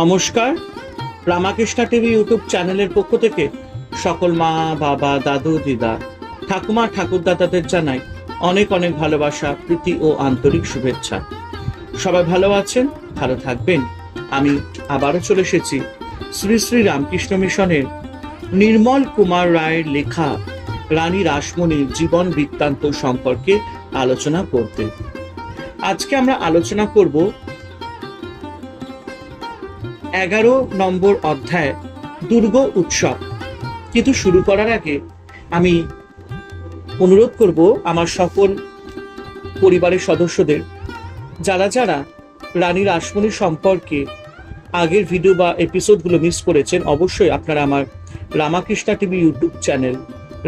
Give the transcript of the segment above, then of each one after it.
নমস্কার। Ramakrishna TV YouTube চ্যানেলের পক্ষ থেকে সকল মা, বাবা, দাদু, দিদা, ঠাকুমা, ঠাকুরদাদাদের জানাই অনেক অনেক ভালোবাসা, প্রীতি ও আন্তরিক শুভেচ্ছা। সবাই ভালো আছেন? ভালো থাকবেন? আমি আবারও চলে এসেছি শ্রী শ্রী রামকৃষ্ণ মিশনের নির্মল কুমার রায়ের লেখা রানী রাসমণির জীবন বৃত্তান্ত সম্পর্কে আলোচনা করতে। আজকে আমরা আলোচনা করব এগারো নম্বর অধ্যায়, দুর্গ উৎসব। কিন্তু শুরু করার আগে আমি অনুরোধ করব আমার সকল পরিবারের সদস্যদের, যারা যারা রানী রাসমণি সম্পর্কে আগের ভিডিও বা এপিসোডগুলো মিস করেছেন, অবশ্যই আপনারা আমার Ramakrishna TV YouTube channel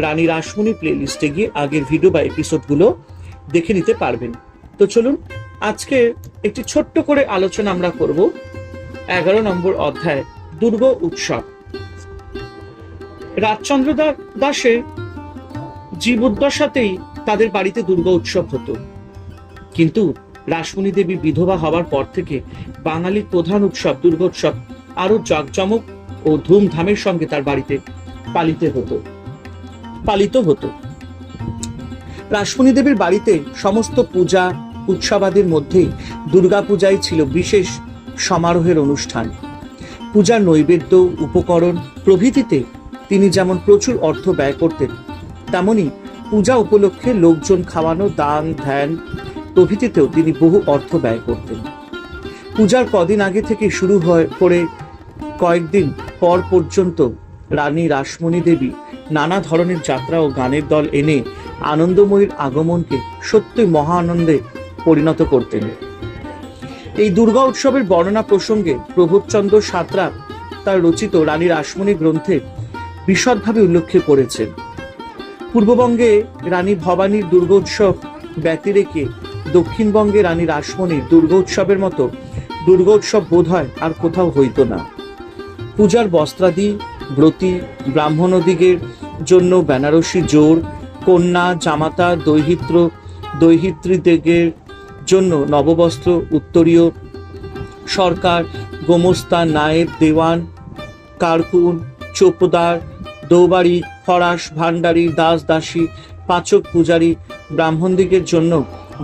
Rani Rashmoni play লিস্টে গিয়ে আগের ভিডিও বা এপিসোডগুলো দেখে নিতে পারবেন। তো চলুন, আজকে একটি ছোট্ট করে আলোচনা আমরা করব। এগারো নম্বর অধ্যায়, দুর্গ উৎসব। রাজচন্দ্র দাসের জীবদ্দশাতেই তাদের বাড়িতে দুর্গা উৎসব হতো। কিন্তু রাসমণি দেবী বিধবা হওয়ার পর থেকে বাঙালির প্রধান উৎসব দুর্গোৎসব আরও জাঁকজমক ও ধুমধামের সঙ্গে তার বাড়িতে পালিত হতো। পালিত হতো। রাসমণি দেবীর বাড়িতে সমস্ত পূজা উৎসবাদের মধ্যেই দুর্গাপূজাই ছিল বিশেষ সমারোহের অনুষ্ঠান। পূজার নৈবেদ্য, উপকরণ, প্রভৃতিতে তিনি যেমন প্রচুর অর্থ ব্যয় করতেন, তেমনি পূজা উপলক্ষে লোকজন খাওয়ানো দান, ধ্যান, প্রভৃতিতেও তিনি বহু অর্থ ব্যয় করতেন। পূজার কদিন আগে থেকে শুরু হয়, করে কয়েকদিন পর পর্যন্ত রানী রাসমণি দেবী নানা ধরনের যাত্রা ও গানের দল এনে আনন্দময়ীর আগমনকে সত্যই মহা আনন্দে পরিণত করতেন। এই দুর্গা উৎসবের বর্ণনা প্রসঙ্গে প্রবোধচন্দ্র সাঁতরা তার রচিত রানী রাসমণি গ্রন্থে বিশদভাবে উল্লেখ করেছেন পূর্ববঙ্গে রানী ভবানীর দুর্গোৎসব ব্যতি রেখে দক্ষিণবঙ্গে রানী রাসমণির দুর্গোৎসবের মতো দুর্গোৎসব বোধ হয় আর কোথাও হইতো না। পূজার বস্ত্রাদি, ব্রতী ব্রাহ্মণদিগের জন্য বেনারসি জোর, কন্যা, জামাতা, দৈহিত্র দৈহিত্রীদিগের জন্য নববস্ত্র, উত্তরীয় সরকার গোমস্তা নায়েব, দেওয়ান, কারকুন, চোপদার, দৌবাড়ি, ফরাস ভান্ডারী দাস, দাসী, পাচক পূজারী ব্রাহ্মণদিগের জন্য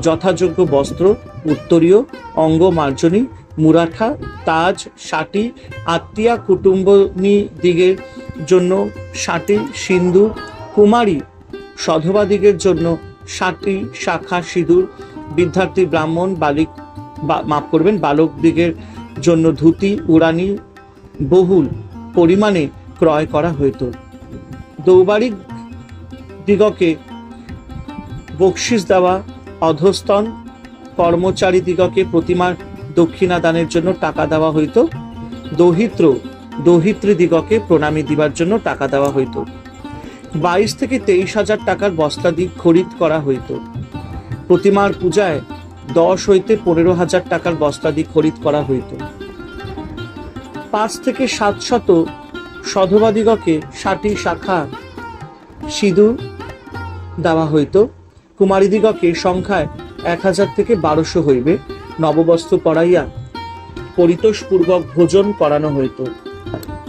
যথাযোগ্য বস্ত্র, উত্তরীয়, অঙ্গ, মার্জনী, মুরাঠা, তাজ ষাটি আত্মীয়া কুটুম্বনী দিগের জন্য ষাটি সিন্ধু, কুমারী সধবাদিগের জন্য ষাটি শাখা, সিঁদুর বিদ্যার্থী ব্রাহ্মণ, বালিক মাফ করবেন, বালক দিগের জন্য ধুতি, উড়ানি বহুল পরিমাণে ক্রয় করা হইত। দৌবাড়ি দিগকে বকশিস দেওয়া অধস্তন কর্মচারী দিগকে প্রতিমার দক্ষিণা দানের জন্য টাকা দেওয়া হইত। দৌহিত্র, দৌহিত্রী দিগকে প্রণামী দিবার জন্য টাকা দেওয়া হইত। বাইশ থেকে তেইশ হাজার টাকার বস্তা বস্তাদি খরিদ করা হইত। প্রতিমার পূজায় দশ হইতে পনেরো হাজার টাকার বস্তাদি খরিদ করা হইত। পাঁচ থেকে সাতশত সধবাদিগকে ষাটি শাখা সিঁদুর দেওয়া হইত। কুমারীদিগকে সংখ্যায় এক হাজার থেকে বারোশো হইবে নববস্ত্র পরাইয়া পরিতোষপূর্বক ভোজন করানো হইত।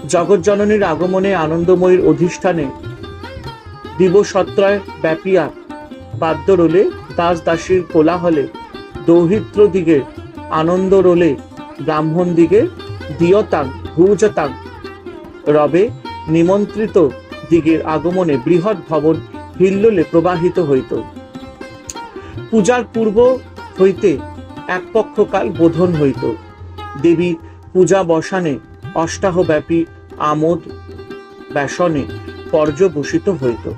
জগৎজননীর আগমনে আনন্দময়ীর অধিষ্ঠানে দিবসত্রয় ব্যাপিয়া বাদ্য রোলে দাস দাসীর কোলাহলে দৌহিত্র দিগে আনন্দ রোলে ব্রাহ্মণ দিগে দিয়তাং, ভুজতাং। রবে নিমন্ত্রিত দিগের আগমনে বৃহৎ ভবন হিল্লোলে প্রবাহিত হইত। পূজার পূর্ব হইতে এক পক্ষকাল বোধন হইত। দেবীর পূজা বসানে অষ্টাহব্যাপী আমোদ ব্যাসনে পর্যবসিত হইত।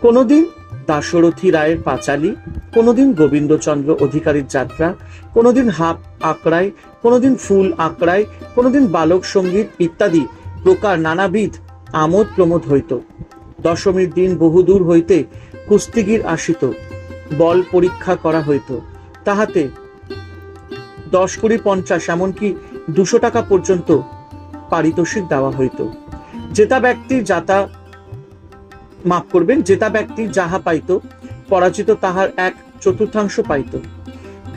কোনোদিন দাশরথী রায়ের পাঁচালী, কোনোদিন গোবিন্দচন্দ্র অধিকারীর যাত্রা, কোনোদিন হাফ আঁকড়াই, কোনোদিন ফুল আঁকড়াই, কোনোদিন বালক সংগীত ইত্যাদি প্রকার নানাবিধ আমোদ প্রমোদ হইত। দশমীর দিন বহুদূর হইতে কুস্তিগির আসিত। বল পরীক্ষা করা হইত। তাহাতে দশ কুড়ি পঞ্চাশ এমনকি দুশো টাকা পর্যন্ত পারিতোষিক দেওয়া হইত। জেতা ব্যক্তির যাতা মাফ করবেন জেতা ব্যক্তি যাহা পাইত, পরাজিত তাহার এক চতুর্থাংশ পাইত।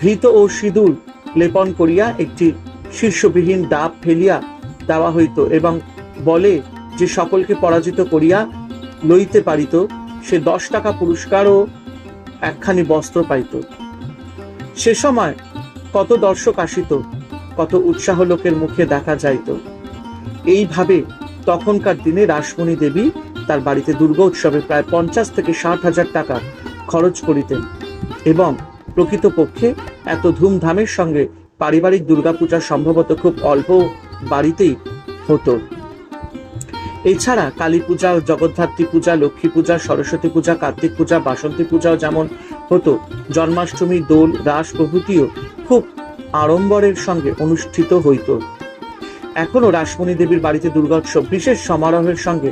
ঘৃত ও সিঁদুর লেপন করিয়া একটি শীর্ষবিহীন ডাব ফেলিয়া দেওয়া হইত এবং বলে, যে সকলকে পরাজিত করিয়া লইতে পারিত, সে দশ টাকা পুরস্কার ও একখানি বস্ত্র পাইত। সে সময় কত দর্শক আসিত, কত উৎসাহ লোকের মুখে দেখা যাইত। এইভাবে তখনকার দিনে রাসমণি দেবী তার বাড়িতে দুর্গা উৎসবে প্রায় পঞ্চাশ থেকে ষাট হাজার টাকা খরচ করিতেন এবং প্রকৃতপক্ষে এত ধুমধামের সঙ্গে পারিবারিক দুর্গাপূজা সম্ভবত খুব অল্প বাড়িতেই হতো। এছাড়া কালী পূজা, জগদ্ধাত্রী পূজা, লক্ষ্মী পূজা, সরস্বতী পূজা, কার্তিক পূজা, বাসন্তী পূজাও যেমন হতো, জন্মাষ্টমী, দোল, রাস প্রভৃতিও খুব আড়ম্বরের সঙ্গে অনুষ্ঠিত হইত। এখনও রাসমণি দেবীর বাড়িতে দুর্গোৎসব বিশেষ সমারোহের সঙ্গে